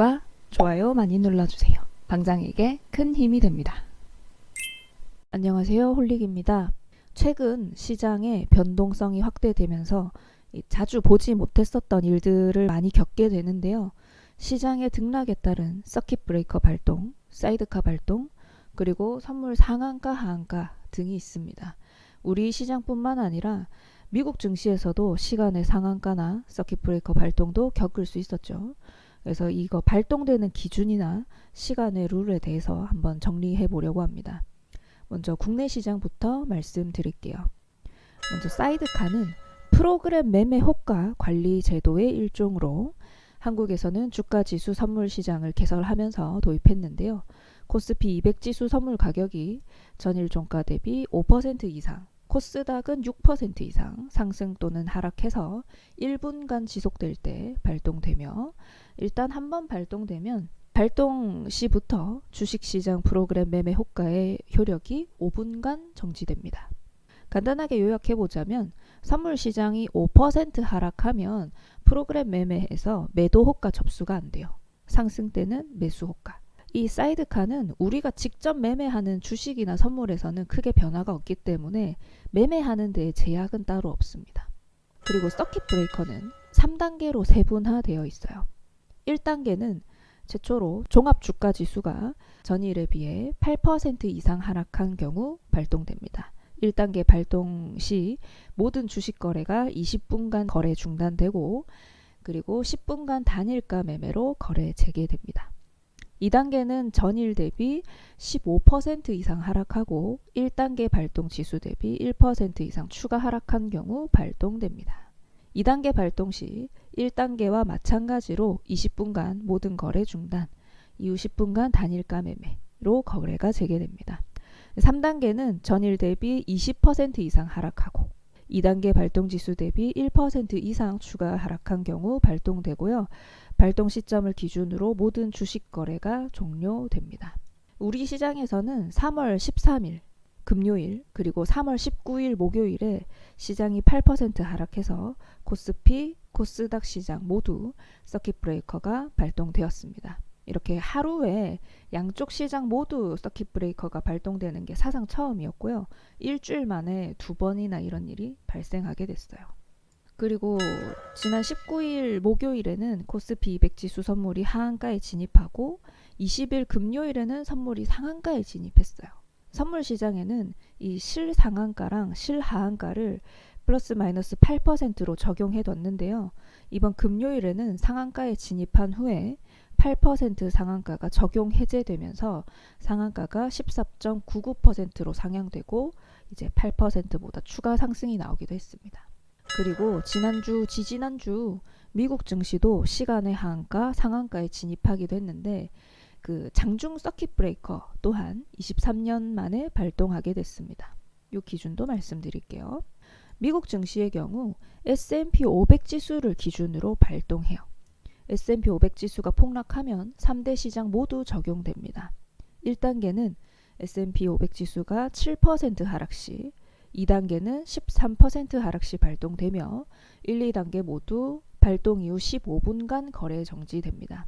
구독과 좋아요 많이 눌러주세요. 당장에게 큰 힘이 됩니다. 안녕하세요. 홀릭입니다. 최근 시장의 변동성이 확대되면서 이 자주 보지 못했었던 일들을 많이 겪게 되는데요. 시장의 등락에 따른 서킷 브레이커 발동, 사이드카 발동, 그리고 선물 상한가, 하한가 등이 있습니다. 우리 시장뿐만 아니라 미국 증시에서도 시간의 상한가나 서킷 브레이커 발동도 겪을 수 있었죠. 그래서 이거 발동되는 기준이나 시간의 룰에 대해서 한번 정리해 보려고 합니다. 먼저 국내 시장부터 말씀드릴게요. 먼저 사이드카는 프로그램 매매 호가 관리 제도의 일종으로 한국에서는 주가 지수 선물 시장을 개설하면서 도입했는데요. 코스피 200 지수 선물 가격이 전일 종가 대비 5% 이상, 코스닥은 6% 이상 상승 또는 하락해서 1분간 지속될 때 발동되며 일단 한번 발동되면 발동 시부터 주식시장 프로그램 매매 호가의 효력이 5분간 정지됩니다. 간단하게 요약해 보자면 선물 시장이 5% 하락하면 프로그램 매매에서 매도 호가 접수가 안 돼요. 상승 때는 매수 호가. 이 사이드카는 우리가 직접 매매하는 주식이나 선물에서는 크게 변화가 없기 때문에 매매하는 데에 제약은 따로 없습니다. 그리고 서킷 브레이커는 3단계로 세분화되어 있어요. 1단계는 최초로 종합 주가 지수가 전일에 비해 8% 이상 하락한 경우 발동됩니다. 1단계 발동 시 모든 주식 거래가 20분간 거래 중단되고 그리고 10분간 단일가 매매로 거래 재개됩니다. 2단계는 전일 대비 15% 이상 하락하고 1단계 발동 지수 대비 1% 이상 추가 하락한 경우 발동됩니다. 2단계 발동 시 1단계와 마찬가지로 20분간 모든 거래 중단, 이후 10분간 단일가 매매로 거래가 재개됩니다. 3단계는 전일 대비 20% 이상 하락하고 2단계 발동 지수 대비 1% 이상 추가 하락한 경우 발동되고요. 발동 시점을 기준으로 모든 주식 거래가 종료됩니다. 우리 시장에서는 3월 13일 금요일 그리고 3월 19일 목요일에 시장이 8% 하락해서 코스피, 코스닥 시장 모두 서킷 브레이커가 발동되었습니다. 이렇게 하루에 양쪽 시장 모두 서킷 브레이커가 발동되는 게 사상 처음이었고요. 일주일 만에 두 번이나 이런 일이 발생하게 됐어요. 그리고 지난 19일 목요일에는 코스피 200 지수 선물이 하한가에 진입하고 20일 금요일에는 선물이 상한가에 진입했어요. 선물 시장에는 이 실상한가랑 실하한가를 플러스 마이너스 8%로 적용해 뒀는데요. 이번 금요일에는 상한가에 진입한 후에 8% 상한가가 적용 해제되면서 상한가가 14.99%로 상향되고 이제 8%보다 추가 상승이 나오기도 했습니다. 그리고 지난주, 지지난주 미국 증시도 시간의 하한가, 상한가에 진입하기도 했는데 그 장중 서킷 브레이커 또한 23년 만에 발동하게 됐습니다. 이 기준도 말씀드릴게요. 미국 증시의 경우 S&P 500 지수를 기준으로 발동해요. S&P 500 지수가 폭락하면 3대 시장 모두 적용됩니다. 1단계는 S&P 500 지수가 7% 하락 시 2단계는 13% 하락 시 발동되며 1, 2단계 모두 발동 이후 15분간 거래 정지됩니다.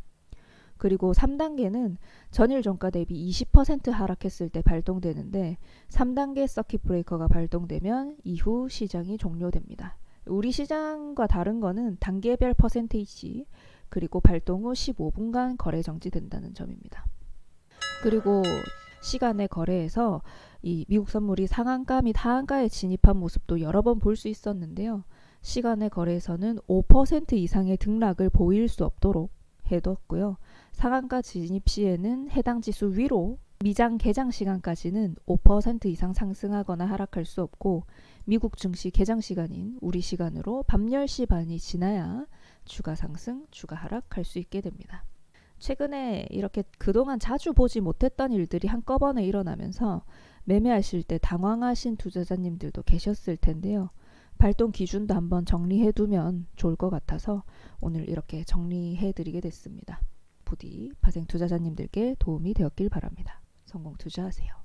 그리고 3단계는 전일 종가 대비 20% 하락했을 때 발동되는데 3단계 서킷 브레이커가 발동되면 이후 시장이 종료됩니다. 우리 시장과 다른 거는 단계별 퍼센테이지 그리고 발동 후 15분간 거래 정지된다는 점입니다. 그리고 시간의 거래에서 이 미국 선물이 상한가 및 하한가에 진입한 모습도 여러 번 볼 수 있었는데요. 시간의 거래에서는 5% 이상의 등락을 보일 수 없도록 해뒀고요. 상한가 진입 시에는 해당 지수 위로 미장 개장 시간까지는 5% 이상 상승하거나 하락할 수 없고 미국 증시 개장 시간인 우리 시간으로 밤 10시 반이 지나야 추가 상승, 추가 하락할 수 있게 됩니다. 최근에 이렇게 그동안 자주 보지 못했던 일들이 한꺼번에 일어나면서 매매하실 때 당황하신 투자자님들도 계셨을 텐데요. 발동 기준도 한번 정리해 두면 좋을 것 같아서 오늘 이렇게 정리해 드리게 됐습니다. 부디 파생 투자자님들께 도움이 되었길 바랍니다. 성공 투자하세요.